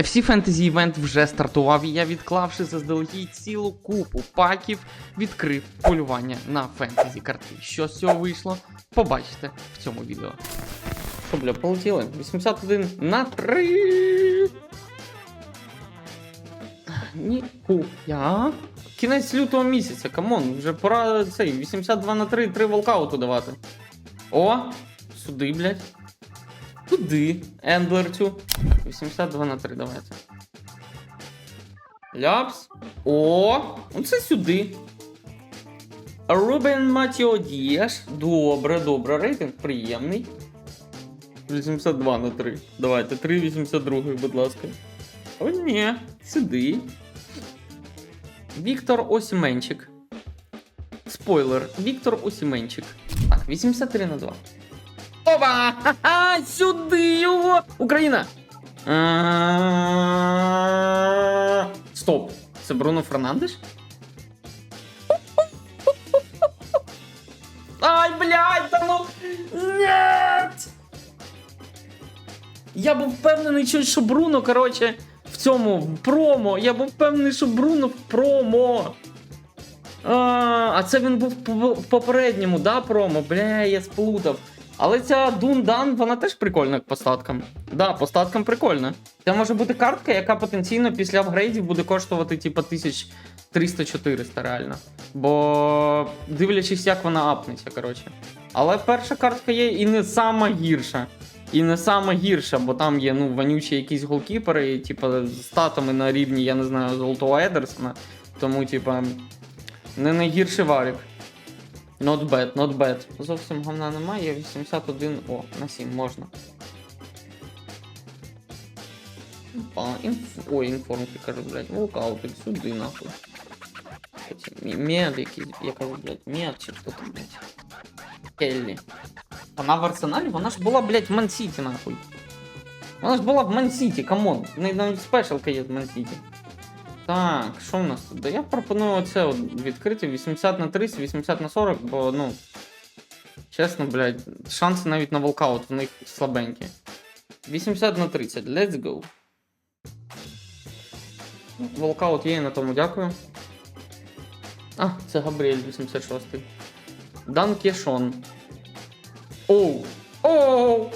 FC Fantasy івент вже стартував, і я, відклавши заздалегідь цілу купу паків, відкрив полювання на фентезі картки. Що з цього вийшло, побачите в цьому відео. Що, бля, полетіли? 81 на 3. Ніхуя. Кінець лютого місяця, камон, вже пора цей 82 на 3, 3 волкауту давати. О, сюди, блядь. Куди? Ендлер цю. Так, 82 на 3, давайте. Ляпс. О, оце сюди. Рубен Матіо Дієш. Добре, добре. Рейтинг приємний. 82 на 3. Давайте, 3 82, будь ласка. О, ні, сюди. Віктор Осіменчик. Спойлер. Віктор Осіменчик. Так, 83 на 2. Опа! Ха-ха! Сюди його! Україна! Стоп! Це Бруно Фернандеш? Ай, блядь, та ну! Нет! Я був впевнений, що- Бруно, короче, цьому в промо. Я був впевнений, що Бруно в промо. А, а це він був в попередньому, да, промо? Бля, я сплутав. Але ця Дундан, вона теж прикольна по статкам. Да, по статкам прикольна. Це може бути картка, яка потенційно після апгрейдів буде коштувати типа 1300-400 реально. Бо дивлячись, як вона апнеться, коротше. Але перша картка є і не сама гірша. І не сама гірша, бо там є ну, вонючі якісь голкіпери, типу, з статами на рівні, я не знаю, Золотого Едерсона. Тому, типа, не найгірший варік. Not bad, not bad. Зовсім говна немає, 81. О, на 7 можна. Інф... Ой, інформки кажу, блядь, волкаутик, сюди нахуй. Мед якийсь, я кажу, блядь, мед чи що там, блядь. Келлі. Вона в арсеналі, вона ж була, блядь, в Ман-Сіті, нахуй. Вона ж була в Ман-Сіті, камон. В неї навіть спешалка є в Ман-Сіті. Так, що в нас? Да я пропоную оце от відкрити 80 на 30, 80 на 40, бо, ну. Чесно, блядь, шанси навіть на волкаут в них слабенькі. 80 на 30, let's go. Волкаут є, на тому дякую. А, це Габріель 86. Дан Кешон. Оу! Оу!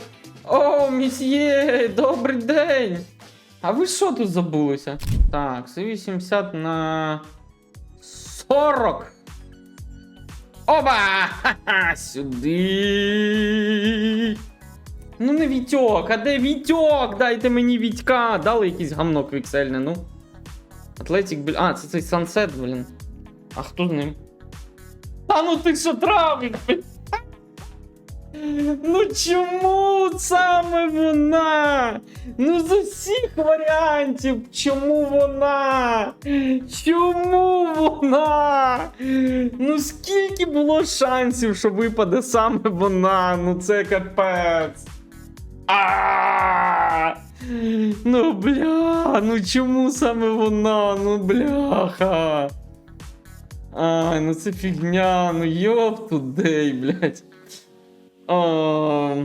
Оу, місьє! Добрий день! А ви що тут забулися? Так, це 80 на 40. Оба! Ха-ха! Сюди. Ну не Вітьок, а де Вітьок? Дайте мені Вітька. Дали якийсь гамнок віксельне, ну. Атлетік, блін. А, це цей сансет, блін. А хто з ним? Та ну ти що травиш, блін? Ну чому саме вона? Ну з усіх варіантів, чому вона? Чому вона? Ну скільки було шансів, що випаде саме вона? Ну це капець. Ну бля, ну чому саме вона? Ну бляха. Ай, ну це фігня, ну йоп тудей, блядь. О,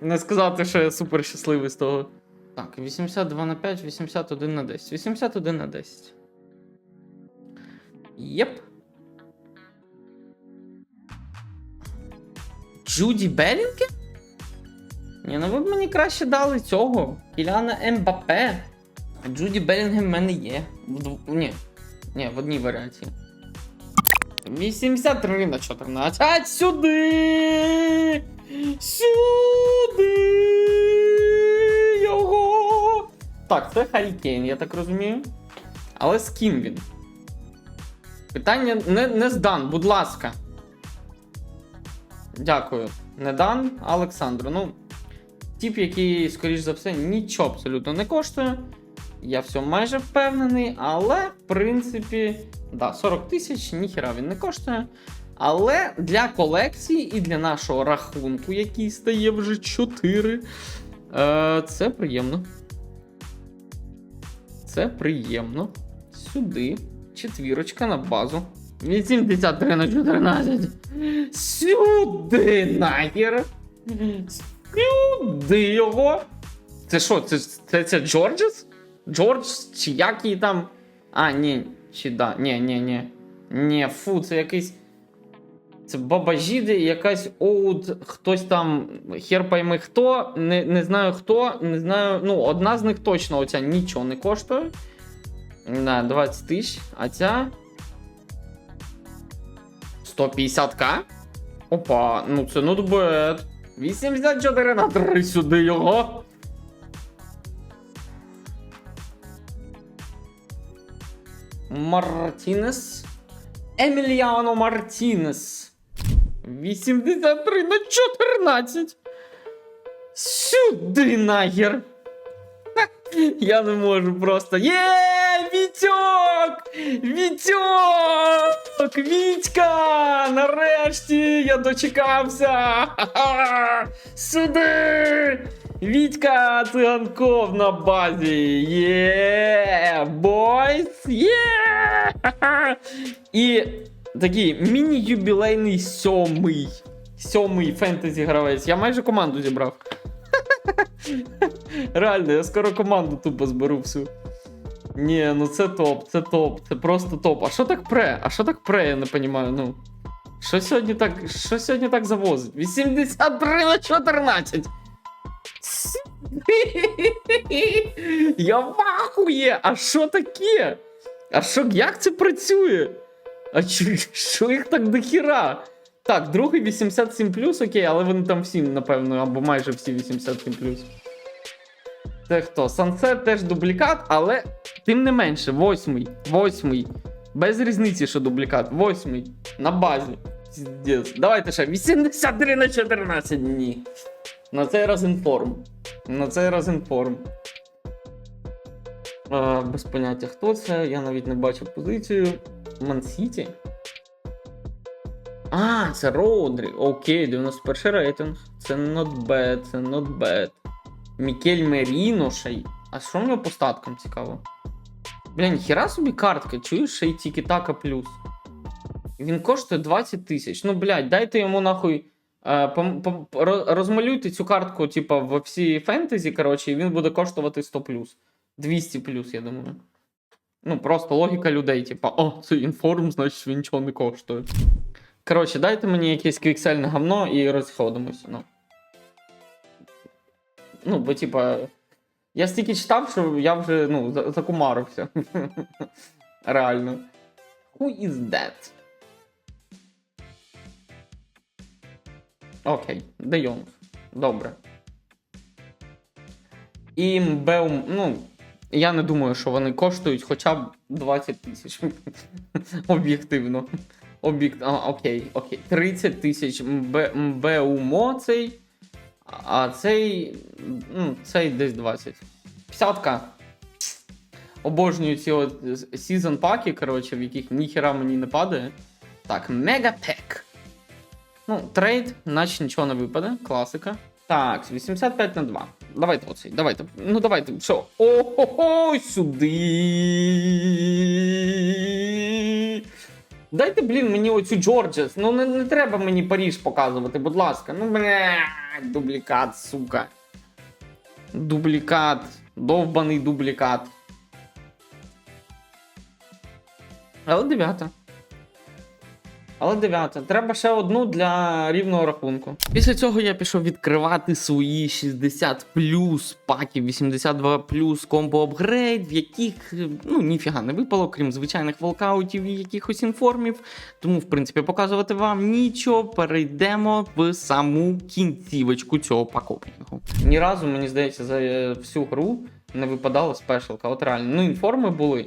не сказати, що я супер щасливий з того. Так, 82 на 5, 81 на 10. 81 на 10. Єп. Джуді Белінге? Ні, ну ви б мені краще дали цього. Кіляна Ембапе. Джуді Белінгем в мене є. В дв... Ні. Ні, в одній варіації. 83 на 14. А сюди! Сюди! Його! Так, це Харікейн, я так розумію. Але з ким він? Питання не, не здан, будь ласка. Дякую. Не дан, а Олександру. Ну, тип, який, скоріш за все, нічого абсолютно не коштує. Я все майже впевнений, але в принципі, да, 40 тисяч, ніхіра він не коштує. Але для колекції і для нашого рахунку, який стає вже 4, е, це приємно. Це приємно. Сюди. Четвірочка на базу. 83 на 14. Сюди нахер. Сюди його. Це що, це, це, це Джорджес? Джордж, чи як її там. А, ні, чи да. Ні, ні, ні. Ні, фу, це якийсь. Це Баба Жіди, якась оуд, хтось там, хер пойми хто, не, не знаю хто, не знаю. Ну, одна з них точно оця нічого не коштує. На 20 тисяч, а ця. 150к? Опа, ну це bad. 84 на 3 сюди його. Мартінес. Еміліано Мартінес. 83 на 14. Сюди нахер. Я не можу просто. Є! Вітьок! Вітьок! Вітька! Нарешті я дочекався! Ха-ха! Сюди! Вітька циганков на базі! Є! Бойс! Є! І такий міні-юбілейний сьомий. Сьомий фентезі гравець. Я майже команду зібрав. Реально, я скоро команду тупо зберу всю. Ні, ну це топ, це топ, це просто топ. А що так пре? А що так пре, я не розумію, ну. Що сьогодні так, що сьогодні так завозить? 83 на 14. Я в ахує! А що таке? А що, як це працює? А що їх так до хіра? Так, другий 87 окей, але вони там всі, напевно, або майже всі 87 Це хто? Сансет теж дублікат, але тим не менше, восьмий. Восьмий. Без різниці, що дублікат. Восьмий. На базі. Давайте ще 83 на 14 дні. На цей раз інформ. На цей раз інформ. Без поняття, хто це. Я навіть не бачив позицію. Мансіті. А, це Роудрі. Окей, 91 рейтинг. Це not bad, це not bad. Мікель Меріно ще. А що в нього по статкам цікаво? Блін, хіра собі картка, чуєш, ще й тільки така плюс. Він коштує 20 тисяч. Ну, блядь, дайте йому нахуй. Е, розмалюйте цю картку, типа, в всі фентезі, коротше, і він буде коштувати 100 плюс. 200 плюс, я думаю. Ну, просто логіка людей, типа, о, це інформ, значить він нічого не коштує. Коротше, дайте мені якесь квіксельне говно і розходимося. Ну. ну, бо, типа, я стільки читав, що я вже ну, закумарився. Реально. Who is that? Окей, Де Йонг. Добре. І Мбеум, ну, я не думаю, що вони коштують хоча б 20 тисяч. Об'єктивно. Об'єкт... А, окей, окей. 30 тисяч Мб... МБУМО цей. А цей. Ну, цей десь 20. 50-ка. Обожнюю ці от сезон паки, коротше, в яких ніхера мені не падає. Так, Мегапек. Ну, трейд, наче нічого не випаде. Класика. Так, 85 на 2. Давайте оцей, давайте. Ну давайте. Все. О-хо-хо, сюди. Дайте, блін, мені оцю Джорджес. Ну не, не треба мені Паріж показувати, будь ласка. Ну, блядь, дублікат, сука. Дублікат. Довбаний дублікат. Але дев'ята. Але дев'ята. Треба ще одну для рівного рахунку. Після цього я пішов відкривати свої 60 плюс паків, 82 плюс комбо апгрейд, в яких ну ніфіга не випало, крім звичайних волкаутів і якихось інформів. Тому, в принципі, показувати вам нічого. Перейдемо в саму кінцівочку цього пакопінгу. Ні разу, мені здається, за е, всю гру не випадала спешалка. От реально. Ну, інформи були.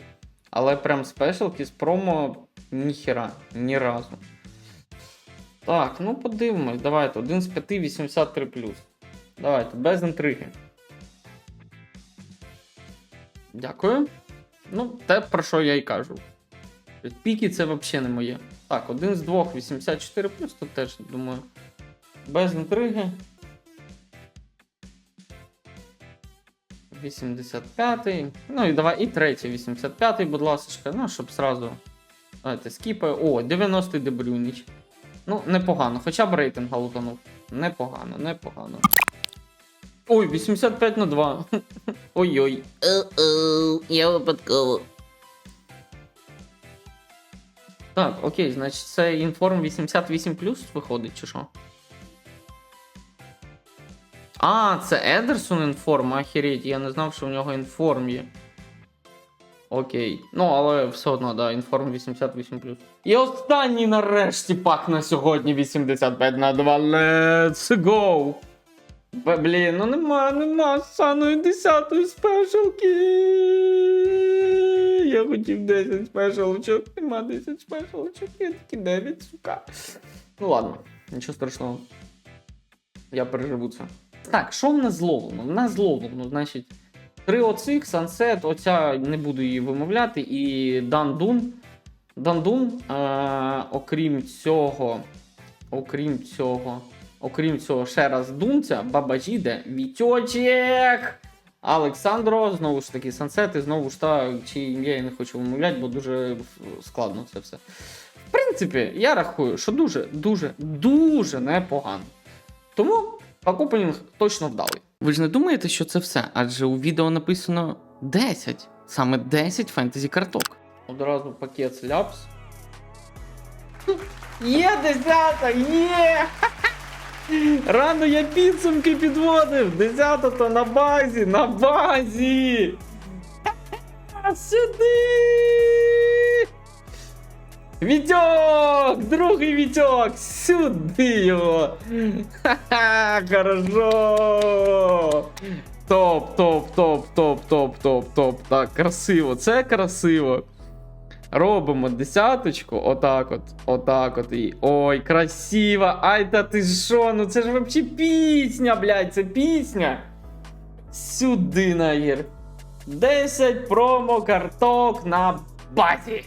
Але прям спешалки з промо ніхера, ні разу. Так, ну подивимось, давайте. Один з 5 83 Давайте, без інтриги. Дякую. Ну, те, про що я й кажу. Піки це взагалі не моє. Так, один з двох 84 тут теж, думаю. Без інтриги. 85-й. Ну і давай і третій 85-й, будь ласка, ну, щоб сразу А, це. О, 90 Дебрюніч. Ну, непогано. Хоча б рейтинг лутанув. Непогано, непогано. Ой, 85 на 2. Ой-ой. Я випадково. Так, окей, значить це інформ 88 виходить, чи що? А, це Едерсон інформ, ахереть, я не знав, що в нього інформ є. Окей. Ну, але все одно, да, інформ 88 І останній нарешті пак на сьогодні 85 на 2. Let's go! Блін, ну нема, нема самої 10 спешалки. Я хотів 10 спешалочок, нема 10 спешалочок, я такі 9, сука. Ну ладно, нічого страшного. Я переживу це. Так, що в нас зловлено? В нас зловлено, значить, 3 оцих, Sunset, оця не буду її вимовляти, і Дандун. Дандун, е- окрім цього, окрім цього, окрім цього, ще раз Дунця, Баба Жіде, Вітьочек, Олександро, знову ж таки, Сансет, і знову ж та, чи ім'я я не хочу вимовляти, бо дуже складно це все. В принципі, я рахую, що дуже, дуже, дуже непогано. Тому покупінг точно вдалий. Ви ж не думаєте, що це все? Адже у відео написано 10. Саме 10 фентезі карток. Одразу пакет з ляпс. Є десята! Є! Рано я підсумки підводив! Десята то на базі! На базі! Сюди! Вітьок! Другий Вітьок! Сюди його! Ха-ха! Хорошо! Топ, топ, топ, топ, топ, топ, топ. Так, красиво, це красиво. Робимо десяточку, отак от, отак от. І... Ой, красиво! Ай, та ти що? Ну це ж вообще пісня, блядь, це пісня. Сюди нагір. 10 промо карток на базі.